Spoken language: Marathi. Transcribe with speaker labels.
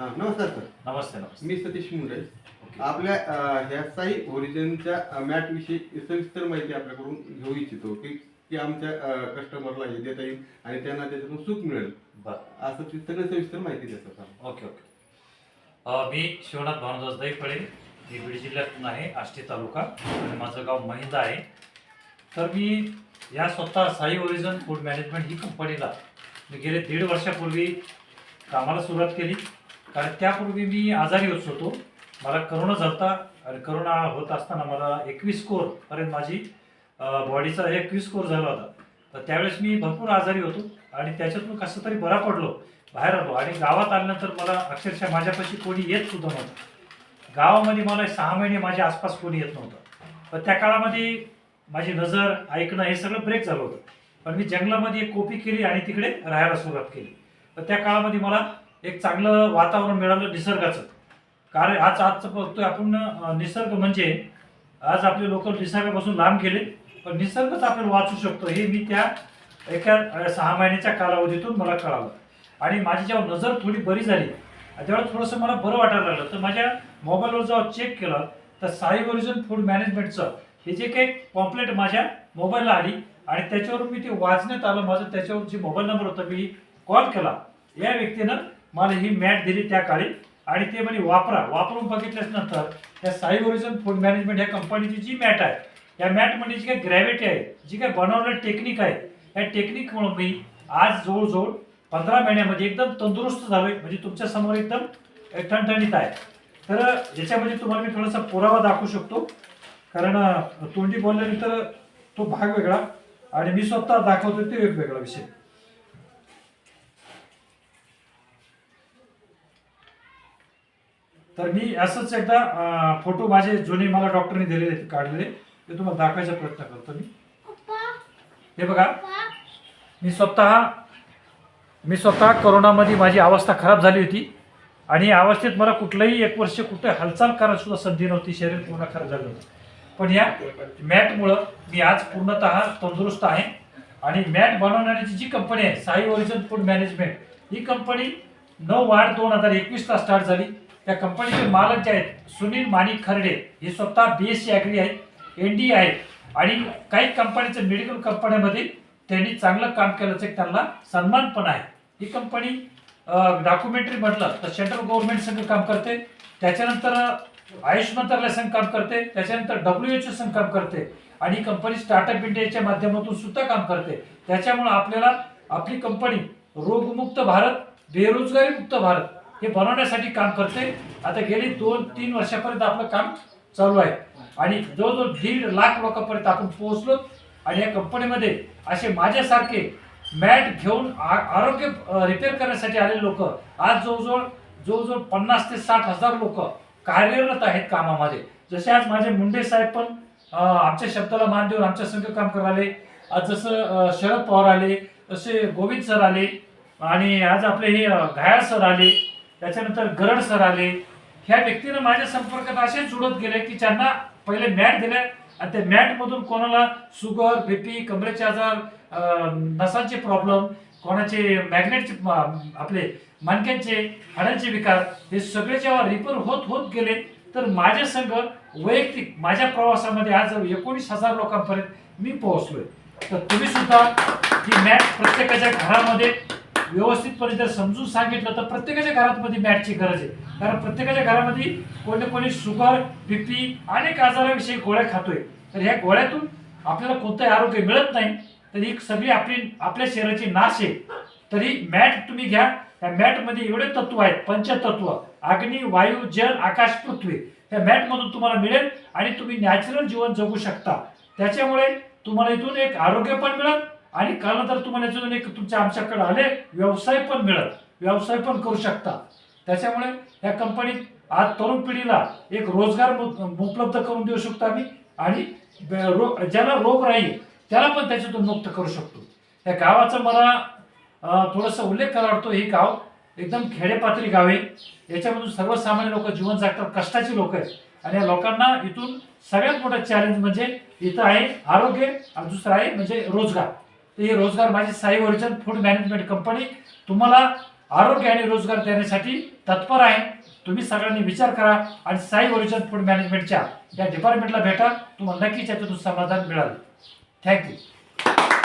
Speaker 1: हा नमस्कार सर.
Speaker 2: नमस्ते नमस्ते.
Speaker 1: मी सतीश मुंडे. आपल्या अं, ह्या साई ओरिजिनच्या मॅट विषयी सविस्तर माहिती आपल्याकडून घेऊ इच्छितो की की आमच्या कस्टमरला हे देता येईल आणि त्यांना त्याच्यातून सुख मिळेल.
Speaker 2: बरं.
Speaker 1: असं ती सगळं सविस्तर माहिती देतात.
Speaker 2: Okay okay. अ, मी शिवनाथ भानुदास दैफळे मी बीड जिल्ह्यातून आहे आष्टी तालुका. आणि माझं गाव महिंदा आहे. तर मी या स्वतः साई ओरिजन फूड मॅनेजमेंट ही कंपनीला मी गेले दीड वर्षापूर्वी कामाला सुरुवात केली. कारण त्यापूर्वी मी आजारी होत. होतो मला करोना झालता आणि करोना होत असताना मला एकवीस पर्यंत माझी बॉडीचा एकवीस स्कोर झाला होता. तर त्यावेळेस मी भरपूर आजारी होतो आणि त्याच्यातून कसं तरी बरा पडलो बाहेर आलो. आणि गावात आल्यानंतर मला अक्षरशः माझ्यापाशी कोणी येत सुद्धा नव्हतं. गावामध्ये मला सहा महिने माझ्या आसपास कोणी येत नव्हतं. पण त्या काळामध्ये माझी नजर ऐकणं हे सगळं ब्रेक झालं होतं. पण मी जंगलामध्ये एक कोपी केली आणि तिकडे राहायला सुरुवात केली. तर त्या काळामध्ये मला एक चांगलं वातावरण मिळालं निसर्गाचं. कारण आज आज बघतोय आपण निसर्ग म्हणजे आज आपले लोक निसर्गापासून लांब गेले पण निसर्गच आपण वाचू शकतो. हे मी त्या एका सहा महिन्याच्या कालावधीतून मला कळालं. आणि माझी जेव्हा नजर थोडी बरी झाली तेव्हा थोडंसं मला बरं वाटायला लागलं. तर माझ्या मोबाईलवर जेव्हा चेक केलं तर साई ओरिजन फूड मॅनेजमेंटचं हे जे काही पॉम्पलेट माझ्या मोबाईलला आली आणि त्याच्यावर मी ते वाचण्यात आलं. माझं त्याच्यावर जे मोबाईल नंबर होता मी कॉल केला. या व्यक्तीनं मला ही मॅट दिली त्या काळी. आणि ते म्हणे वापरा. वापरून बघितल्याच नंतर या साई ओरिजन फूड मॅनेजमेंट ह्या कंपनीची जी मॅट आहे या मॅटमध्ये जी काही ग्रॅव्हिटी आहे जी काही बनवलेलं टेक्निक आहे या टेक्निकमुळे मी आज जवळजवळ पंधरा महिन्यामध्ये एकदम तंदुरुस्त झालोय. म्हणजे तुमच्यासमोर एकदम ठणठणीत आहे. तर याच्यामध्ये तुम्हाला मी थोडासा पुरावा दाखवू शकतो. कारण तोंडी बोलल्यानंतर तो भाग वेगळा आणि मी स्वतः दाखवतो ते वेगवेगळा विषय. तर मी असंच एकदा फोटो माझे जुने मला डॉक्टरने दिलेले काढलेले. ते तुम्हाला दाखवायचा प्रयत्न करतो मी. हे बघा. मी स्वतः मी स्वतः करोनामध्ये माझी अवस्था खराब झाली होती. आणि या अवस्थेत मला कुठलंही एक वर्ष कुठे हालचाल करायला सुद्धा संधी नव्हती. शरीर पूर्ण खराब झालं होतं. पण या मॅटमुळं मी आज पूर्णतः तंदुरुस्त आहे. आणि मॅट बनवणारी जी कंपनी आहे साई ओरिजन फूड मॅनेजमेंट ही कंपनी नऊ आठ दोन हजार एकवीसला स्टार्ट झाली. त्या कंपनीचे मालक जे आहेत सुनील माणिक खर्डे हे स्वतः बी एस सी ॲग्री आहेत एन डी आहेत. आणि काही कंपनीचं मेडिकल कंपन्यामध्ये त्यांनी चांगलं काम केल्याचं एक त्यांना सन्मान पण आहे. ही कंपनी डॉक्युमेंटरी म्हटलं तर सेंट्रल गव्हर्नमेंट संघ काम करते. त्याच्यानंतर आयुष मंत्रालय संघ काम करते. त्याच्यानंतर डब्ल्यू एच ओ संघ काम करते. आणि कंपनी स्टार्टअप इंडियाच्या माध्यमातून सुद्धा काम करते. त्याच्यामुळे आपल्याला आपली कंपनी रोगमुक्त भारत बेरोजगारी मुक्त भारत हे बनवण्यासाठी काम करते आता गेली दोन तीन वर्षापर्यंत आपलं काम चालू आहे. आणि जवळजवळ दीड लाख लोकांपर्यंत आपण पोहोचलो. आणि या कंपनीमध्ये असे माझ्यासारखे मॅट घेऊन आ- आरोग्य रिपेअर करण्यासाठी आलेले लोक आज जवळजवळ जवळजवळ पन्नास ते साठ हजार लोक कार्यरत आहेत कामामध्ये. जसे आज माझे मुंडे साहेब पण आमच्या शब्दाला मान देऊन आमच्या संघ काम करायला आज जसं शरद पवार आले तसे गोविंद सर आले. आणि आज आपले हे घायाळ सर आले. त्याच्यानंतर गरड सर आले. ह्या व्यक्तीनं माझ्या संपर्कात असे जुळत गेले की ज्यांना पहिले मॅट दिले आणि त्या मॅट मधून कोणाला शुगर बीपी कमरेचे आजार नसांचे प्रॉब्लेम कोणाचे मॅग्नेटचे आपले मानक्यांचे हाडांचे विकार हे सगळे जेव्हा रिपेअर होत होत गेले तर माझे संघ वैयक्तिक माझ्या प्रवासामध्ये आज एकोणीस हजार लोकांपर्यंत मी पोहोचलोय. तर तुम्ही सुद्धा ही मॅट प्रत्येकाच्या घरामध्ये व्यवस्थितपणे जर समजून सांगितलं तर प्रत्येकाच्या घरामध्ये मॅटची गरज आहे. कारण प्रत्येकाच्या घरामध्ये कोणी कोणी शुगर बीपी अनेक आजाराविषयी गोळ्या खातोय. तर ह्या गोळ्यातून आपल्याला कोणतंही आरोग्य मिळत नाही तर ही सगळी आपली आपल्या शरीराची नाश आहे. तरी मॅट तुम्ही घ्या. त्या मॅटमध्ये एवढे तत्व आहेत पंचतत्व अग्नी वायू जल आकाश पृथ्वी. या मॅटमधून तुम्हाला मिळेल आणि तुम्ही नॅचरल जीवन जगू शकता. त्याच्यामुळे तुम्हाला इथून एक आरोग्य पण मिळेल आणि कालांतर तुम्हाला याच्यातून एक तुमच्या आमच्याकडे आले व्यवसाय पण मिळत व्यवसाय पण करू शकता. त्याच्यामुळे या कंपनीत आज तरुण पिढीला एक रोजगार उपलब्ध करून देऊ शकतो आम्ही आणि ब- रो- ज्याला रोग राहील त्याला पण त्याच्यातून मुक्त करू शकतो. या गावाचा मला थोडासा उल्लेख करावा वाटतो हे गाव एकदम खेडेपातळी गाव आहे. याच्यामधून सर्वसामान्य लोक जीवन जगतात कष्टाची लोक आहेत. आणि या लोकांना इथून सगळ्यात मोठा चॅलेंज म्हणजे इथं आहे आरोग्य आणि दुसरं आहे म्हणजे रोजगार. तर हे रोजगार माझी Sai origin food management company तुम्हाला आरोग्य आणि रोजगार देण्यासाठी तत्पर आहे. तुम्ही सगळ्यांनी विचार करा आणि साई ओरिजिन फूड मॅनेजमेंटच्या या डिपार्टमेंटला भेटा. तुम्हाला नक्कीच याच्यातून समाधान मिळालं. थँक्यू